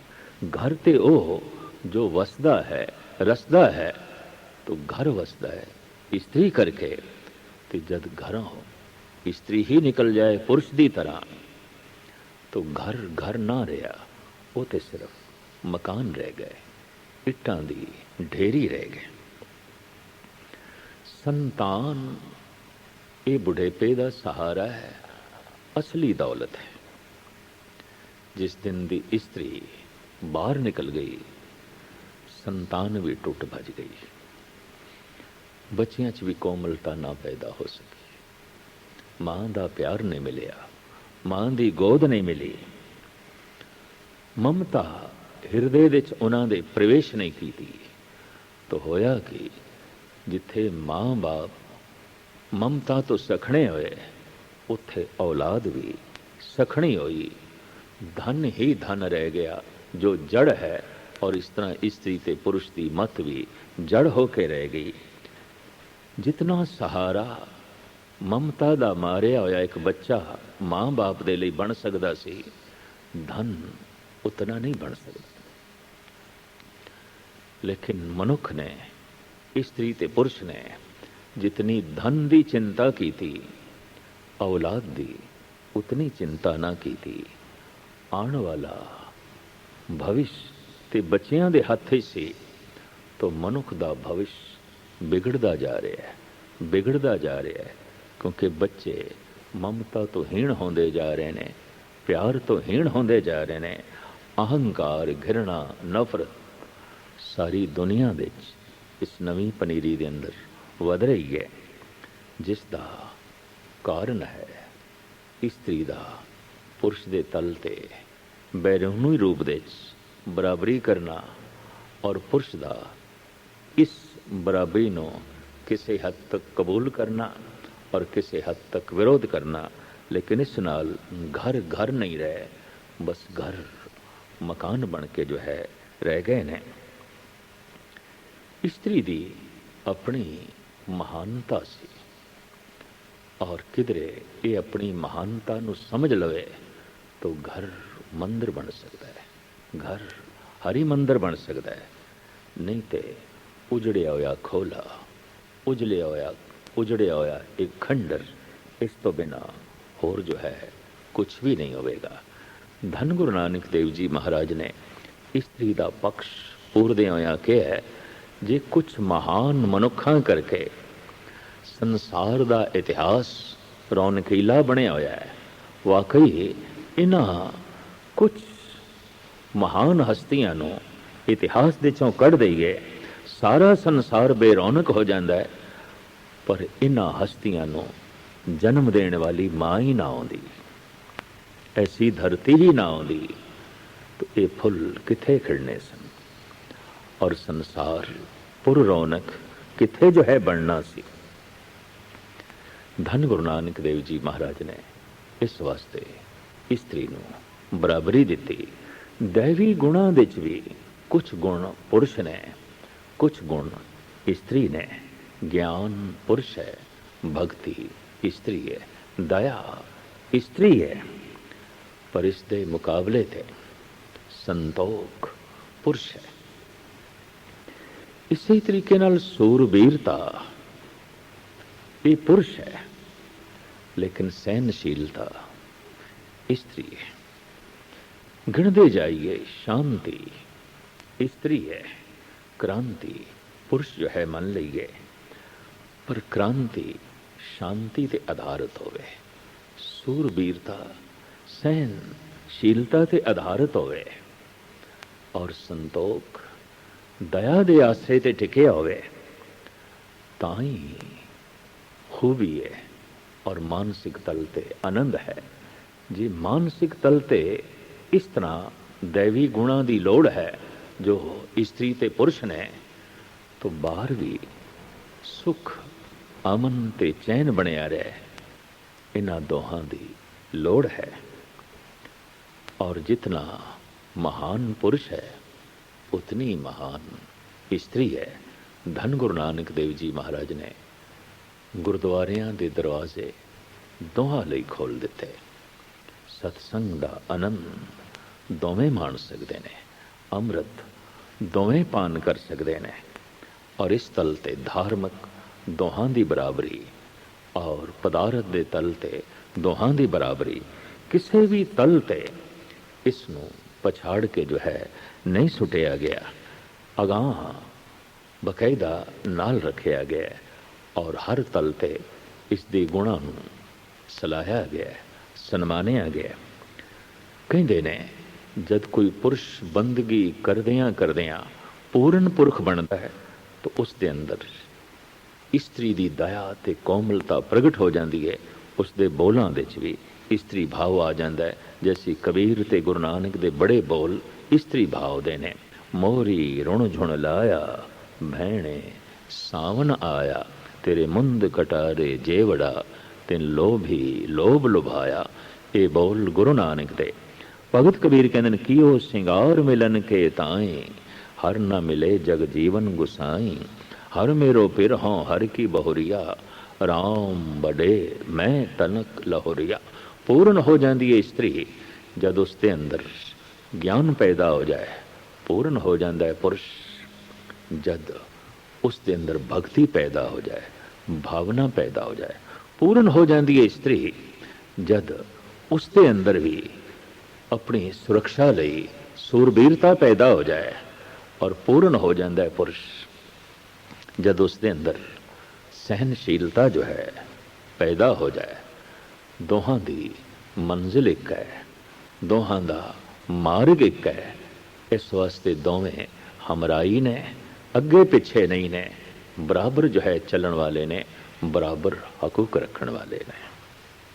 ਘਰ ਤੇ ਉਹ ਜੋ ਵਸਦਾ ਹੈ, ਰਸਦਾ ਹੈ, ਤੋ ਘਰ ਵਸਦਾ ਹੈ, ਇਸਤਰੀ ਕਰਕੇ। ਤੇ ਜਦ ਘਰਾਂ ਹੋ ਇਸਤਰੀ ਹੀ ਨਿਕਲ ਜਾਏ ਪੁਰਸ਼ ਦੀ ਤਰ੍ਹਾਂ। ਤੋ ਘਰ ਘਰ ਨਾ ਰਿਹਾ। ਉਹ ਤੇ ਸਿਰਫ ਮਕਾਨ ਰਹਿ ਗਏ। ਇੱਟਾਂ ਦੀ ਢੇਰੀ ਰਹਿ ਗਏ। ਸੰਤਾਨ, ਇਹ ਬੁਢੇਪੇ ਦਾ ਸਹਾਰਾ ਹੈ। ਅਸਲੀ ਦੌਲਤ ਹੈ। ਜਿਸ ਦਿਨ ਦੀ ਇਸਤਰੀ ਬਾਹਰ ਨਿਕਲ ਗਈ, ਸੰਤਾਨ ਵੀ ਟੁੱਟ ਭੱਜ ਗਈ। ਬੱਚਿਆਂ 'ਚ ਵੀ ਕੋਮਲਤਾ ਨਾ ਪੈਦਾ ਹੋ ਸਕੀ। ਮਾਂ ਦਾ ਪਿਆਰ ਨਹੀਂ ਮਿਲਿਆ। ਮਾਂ ਦੀ ਗੋਦ ਨਹੀਂ ਮਿਲੀ। ਮਮਤਾ ਹਿਰਦੇ ਵਿੱਚ ਉਹਨਾਂ ਦੇ ਪ੍ਰਵੇਸ਼ ਨਹੀਂ ਕੀਤੀ। ਤਾਂ ਹੋਇਆ ਕਿ, ਜਿੱਥੇ ਮਾਂ-ਬਾਪ ਮਮਤਾ ਤੋਂ ਸਖਣੇ ਹੋਏ, ਉੱਥੇ ਔਲਾਦ ਵੀ ਸਖਣੀ ਹੋਈ। ਧਨ ਹੀ ਧਨ ਰਹਿ ਗਿਆ, ਜੋ ਜੜ ਹੈ, ਔਰ ਇਸ ਤਰ੍ਹਾਂ ਇਸਤਰੀ ਤੇ ਪੁਰਸ਼ ਦੀ ਮਤ ਵੀ ਜੜ ਹੋ ਕੇ ਰਹਿ ਗਈ। ਜਿਤਨਾ ਸਹਾਰਾ ਮਮਤਾ ਦਾ ਮਾਰਿਆ ਹੋਇਆ ਇੱਕ ਬੱਚਾ ਮਾਂ-ਬਾਪ ਦੇ ਲਈ ਬਣ ਸਕਦਾ ਸੀ। ਧਨ ਉਤਨਾ ਨਹੀਂ ਬਣ ਸਕਦਾ। ਲੇਕਿਨ ਮਨੁੱਖ ਨੇ, ਇਸਤਰੀ ਤੇ ਪੁਰਸ਼ ਨੇ ਜਿਤਨੀ ਧਨ ਦੀ ਚਿੰਤਾ ਕੀਤੀ, ਔਲਾਦ ਦੀ ਉਤਨੀ ਚਿੰਤਾ ਨਾ ਕੀਤੀ। ਆਉਣ ਵਾਲਾ ਭਵਿਸ਼ ਤੇ ਬੱਚਿਆਂ ਦੇ ਹੱਥ ਹੀ ਸੀ ਤਾਂ ਮਨੁੱਖ ਦਾ ਭਵਿਸ਼ ਵਿਗੜਦਾ ਜਾ ਰਿਹਾ ਹੈ, ਵਿਗੜਦਾ ਜਾ ਰਿਹਾ ਹੈ। ਕਿਉਂਕਿ ਬੱਚੇ ਮਮਤਾ ਤੋਂ ਹੀਣ ਹੁੰਦੇ ਜਾ ਰਹੇ ਨੇ, ਪਿਆਰ ਤੋਂ ਹੀਣ ਹੁੰਦੇ ਜਾ ਰਹੇ ਨੇ, ਅਹੰਕਾਰ, ਘਿਰਣਾ ਨਫ਼ਰਤ ਸਾਰੀ ਦੁਨੀਆ ਵਿੱਚ ਇਸ ਨਵੀਂ ਪਨੀਰੀ ਦੇ ਅੰਦਰ ਵਧ ਰਹੀ ਹੈ। ਜਿਸ ਦਾ ਕਾਰਨ ਹੈ, ਇਸਤਰੀ ਦਾ ਪੁਰਸ਼ ਦੇ ਤਲ ਤੇ ਬੈਰੂਨੀ ਰੂਪ ਦੇ ਵਿੱਚ ਬਰਾਬਰੀ ਕਰਨਾ ਔਰ ਪੁਰਸ਼ ਦਾ ਇਸ ਬਰਾਬਰੀ ਨੂੰ ਕਿਸੇ ਹੱਦ ਤੱਕ ਕਬੂਲ ਕਰਨਾ। ਔਰ ਕਿਸੇ ਹੱਦ ਤੱਕ ਵਿਰੋਧ ਕਰਨਾ, ਲੇਕਿਨ ਇਸ ਨਾਲ ਘਰ ਘਰ ਨਹੀਂ ਰਹੇ, ਬਸ ਘਰ ਮਕਾਨ ਬਣ ਕੇ ਜੋ ਹੈ, ਰਹਿ ਗਏ ਨੇ। ਇਸਤਰੀ ਦੀ ਆਪਣੀ ਮਹਾਨਤਾ ਸੀ। ਔਰ ਕਿਧਰੇ ਇਹ ਆਪਣੀ ਮਹਾਨਤਾ ਨੂੰ ਸਮਝ ਲਵੇ, ਤਾਂ ਘਰ ਮੰਦਰ ਬਣ ਸਕਦਾ ਹੈ। ਘਰ ਹਰੀ ਮੰਦਰ ਬਣ ਸਕਦਾ ਹੈ। ਨਹੀਂ ਤੇ ਉਜੜਿਆ ਹੋਇਆ ਖੋਲਾ, ਉਜਲਿਆ ਹੋਇਆ ਉਜੜਿਆ ਹੋਇਆ ਇੱਕ ਖੰਡਰ, ਇਸ ਤੋਂ ਬਿਨਾ ਹੋਰ ਜੋ ਹੈ ਕੁਝ ਵੀ ਨਹੀਂ ਹੋਵੇਗਾ। ਧੰਨ ਗੁਰੂ ਨਾਨਕ ਦੇਵ ਜੀ ਮਹਾਰਾਜ ਨੇ ਇਸਤਰੀ ਦਾ ਪਕਸ਼ ਪੂਰਦੇ ਹੋਇਆ ਕਿਹਾ ਜੇ ਕੁਝ ਮਹਾਨ ਮਨੁੱਖਾਂ ਕਰਕੇ ਸੰਸਾਰ ਦਾ ਇਤਿਹਾਸ ਰੌਣਕੀਲਾ ਬਣਿਆ ਹੋਇਆ ਹੈ, ਵਾਕਈ ਇਹਨਾਂ ਕੁਝ ਮਹਾਨ ਹਸਤੀਆਂ ਨੂੰ ਇਤਿਹਾਸ ਦੇ ਚੋਂ ਕੱਢ ਦਈਏ, ਸਾਰਾ ਸੰਸਾਰ ਬੇਰੌਣਕ ਹੋ ਜਾਂਦਾ ਹੈ। ਪਰ ਇਹਨਾਂ ਹਸਤੀਆਂ ਨੂੰ ਜਨਮ ਦੇਣ ਵਾਲੀ ਮਾਂ ਹੀ ਨਾ ਆਉਂਦੀ। ਐਸੀ ਧਰਤੀ ਹੀ ਨਾ ਆਉਂਦੀ ਤਾਂ ਇਹ ਫੁੱਲ ਕਿੱਥੇ ਖਿੜਨੇ ਸਨ ਔਰ ਸੰਸਾਰ ਪੁਰ ਰੌਣਕ ਕਿੱਥੇ ਜੋ ਹੈ ਬਣਨਾ ਸੀ। ਧੰਨ ਗੁਰੂ ਨਾਨਕ ਦੇਵ ਜੀ ਮਹਾਰਾਜ ਨੇ ਇਸ ਵਾਸਤੇ ਇਸਤਰੀ ਨੂੰ ਬਰਾਬਰੀ ਦਿੱਤੀ। ਦੇਵੀ ਗੁਣਾਂ ਵਿੱਚ ਵੀ ਕੁਝ ਗੁਣ ਪੁਰਸ਼ ਨੇ ਕੁਝ ਗੁਣ ਇਸਤਰੀ ਨੇ। ਗਿਆਨ ਪੁਰਸ਼ ਹੈ ਭਗਤੀ ਇਸਤਰੀ ਹੈ ਦਇਆ ਇਸਤਰੀ ਹੈ ਪਰ ਇਸ ਦੇ ਮੁਕਾਬਲੇ ਤੇ ਸੰਤੋਖ ਪੁਰਸ਼ ਹੈ ਇਸੇ ਤਰੀਕੇ ਨਾਲ ਸੂਰਬੀਰਤਾ ਇਹ ਪੁਰਸ਼ ਹੈ ਲੇਕਿਨ ਸਹਿਨਸ਼ੀਲਤਾ ਇਸਤਰੀ ਹੈ ਗਿਣਦੇ ਜਾਈਏ ਸ਼ਾਂਤੀ ਇਸਤਰੀ ਹੈ ਕ੍ਰਾਂਤੀ ਪੁਰਸ਼ ਜੋ ਹੈ ਮੰਨ ਲਈਏ ਪਰ ਕ੍ਰਾਂਤੀ ਸ਼ਾਂਤੀ ਤੇ ਆਧਾਰਿਤ ਹੋਵੇ ਸੂਰਬੀਰਤਾ ਸਹਿਨਸ਼ੀਲਤਾ ਤੇ ਆਧਾਰਿਤ ਹੋਵੇ ਔਰ ਸੰਤੋਖ ਦਇਆ ਦੇ ਆਸਰੇ ਤੇ ਟਿਕਿਆ ਹੋਵੇ ਤਾਂ ਹੀ ਖੂਬੀ ਹੈ ਔਰ ਮਾਨਸਿਕ ਤਲ ਤੇ ਆਨੰਦ ਹੈ ਜੇ ਮਾਨਸਿਕ ਤਲ ਤੇ ਇਸ ਤਰ੍ਹਾਂ ਦੇਵੀ ਗੁਣਾ ਦੀ ਲੋੜ ਹੈ ਜੋ ਇਸਤਰੀ ਤੇ ਪੁਰਸ਼ ਨੇ ਤਾਂ ਬਾਹਰ ਵੀ ਸੁਖ ਅਮਨ ਤੇ ਚੈਨ ਬਣਿਆ ਰਹੇ। ਇਹਨਾਂ ਦੋਹਾਂ ਦੀ ਲੋੜ ਹੈ। ਔਰ ਜਿਤਨਾ ਮਹਾਨ ਪੁਰਸ਼ ਹੈ, ਉਤਨੀ ਮਹਾਨ ਇਸਤਰੀ ਹੈ। ਧੰਨ ਗੁਰੂ ਨਾਨਕ ਦੇਵ ਜੀ ਮਹਾਰਾਜ ਨੇ ਗੁਰਦੁਆਰਿਆਂ ਦੇ ਦਰਵਾਜ਼ੇ ਦੋਹਾਂ ਲਈ ਖੋਲ ਦਿੱਤੇ। ਸਤਸੰਗ ਦਾ ਆਨੰਦ ਦੋਵੇਂ ਮਾਣ ਸਕਦੇ ਨੇ, ਅੰਮ੍ਰਿਤ ਦੋਵੇਂ ਪਾਨ ਕਰ ਸਕਦੇ ਨੇ। ਔਰ ਇਸ ਤਲ ਤੇ ਧਾਰਮਿਕ ਦੋਹਾਂ ਦੀ ਬਰਾਬਰੀ ਔਰ ਪਦਾਰਥ ਦੇ ਤਲ ਤੇ ਦੋਹਾਂ ਦੀ ਬਰਾਬਰੀ। ਕਿਸੇ ਵੀ ਤਲ ਤੇ ਇਸ ਨੂੰ ਪਛਾੜ ਕੇ ਜੋ ਹੈ ਨਹੀਂ ਸੁਟਿਆ ਗਿਆ। ਅਗਾਹ ਬਕਾਇਦਾ ਨਾਲ ਰੱਖਿਆ ਗਿਆ ਔਰ ਹਰ ਤਲ ਤੇ ਇਸ ਦੇ ਗੁਣਾਂ ਨੂੰ ਸਲਾਹਿਆ ਗਿਆ, ਸਨਮਾਨਿਆ ਗਿਆ। ਕਹਿੰਦੇ ਨੇ, ਜਦ ਕੋਈ ਪੁਰਸ਼ ਬੰਦਗੀ ਕਰਦਿਆਂ ਕਰਦਿਆਂ ਪੂਰਨ ਪੁਰਖ ਬਣਦਾ ਹੈ, ਤਾਂ ਉਸ ਦੇ ਅੰਦਰ ਇਸਤਰੀ ਦੀ ਦਇਆ ਤੇ ਕੋਮਲਤਾ ਪ੍ਰਗਟ ਹੋ ਜਾਂਦੀ ਹੈ। ਉਸ ਦੇ ਬੋਲਾਂ ਵਿੱਚ ਵੀ ਇਸਤਰੀ ਭਾਵ ਆ ਜਾਂਦਾ ਹੈ। ਜੈਸੀ ਕਬੀਰ ਤੇ ਗੁਰੂ ਨਾਨਕ ਦੇ ਬੜੇ ਬੋਲ ਇਸਤਰੀ ਭਾਵ ਦੇ ਨੇ। ਮੋਰੀ ਰੁਣ ਝੁਣ ਲਾਇਆ, ਭੈਣੇ ਸਾਵਨ ਆਇਆ, ਤੇਰੇ ਮੁੰਦ ਕਟਾਰੇ ਜੇਵੜਾ, ਤਿਨ ਲੋਭੀ ਲੋਭ ਲੁਭਾਇਆ, ਇਹ ਬੋਲ ਗੁਰੂ ਨਾਨਕ ਦੇ। ਭਗਤ ਕਬੀਰ ਕਹਿੰਦੇ ਨੇ, ਕੀਓ ਸਿੰਗਾਰ ਮਿਲਨ ਕੇ ਤਾਏ ਹਰ ਨਾ ਮਿਲੇ ਜਗ ਜੀਵਨ ਗੁਸਾਈ। ਹਰ ਮੇਰੋ ਪਿਰ ਹਾਂ, ਹਰ ਕੀ ਬਹੋਰੀਆ। ਰਾਮ ਬੜੇ, ਮੈਂ ਤਨਕ ਲਹੋਰੀਆ। ਪੂਰਨ ਹੋ ਜਾਂਦੀ ਹੈ ਇਸਤਰੀ, ਜਦ ਉਸ ਦੇ ਅੰਦਰ ਗਿਆਨ ਪੈਦਾ ਹੋ ਜਾਏ। ਪੂਰਨ ਹੋ ਜਾਂਦਾ ਹੈ ਪੁਰਸ਼, ਜਦ ਉਸ ਦੇ ਅੰਦਰ ਭਗਤੀ ਪੈਦਾ ਹੋ ਜਾਏ, ਭਾਵਨਾ ਪੈਦਾ ਹੋ ਜਾਏ। ਪੂਰਨ ਹੋ ਜਾਂਦੀ ਹੈ ਇਸਤਰੀ, ਜਦ ਉਸ ਦੇ ਅੰਦਰ ਵੀ ਆਪਣੀ ਸੁਰੱਖਿਆ ਲਈ ਸੂਰਬੀਰਤਾ ਪੈਦਾ ਹੋ ਜਾਏ ਔਰ ਪੂਰਨ ਹੋ ਜਾਂਦਾ ਹੈ ਪੁਰਸ਼। ਜਦ ਉਸ ਦੇ ਅੰਦਰ ਸਹਿਨਸ਼ੀਲਤਾ ਜੋ ਹੈ, ਪੈਦਾ ਹੋ ਜਾਏ, ਦੋਹਾਂ ਦੀ ਮੰਜ਼ਿਲ ਇੱਕ ਹੈ, ਦੋਹਾਂ ਦਾ ਮਾਰਗ ਇੱਕ ਹੈ, ਇਸ ਵਾਸਤੇ ਦੋਵੇਂ ਹਮਰਾਈ ਨੇ, ਅੱਗੇ ਪਿੱਛੇ ਨਹੀਂ ਨੇ, ਬਰਾਬਰ ਜੋ ਹੈ ਚੱਲਣ ਵਾਲੇ ਨੇ, ਬਰਾਬਰ ਹਕੂਕ ਰੱਖਣ ਵਾਲੇ ਨੇ।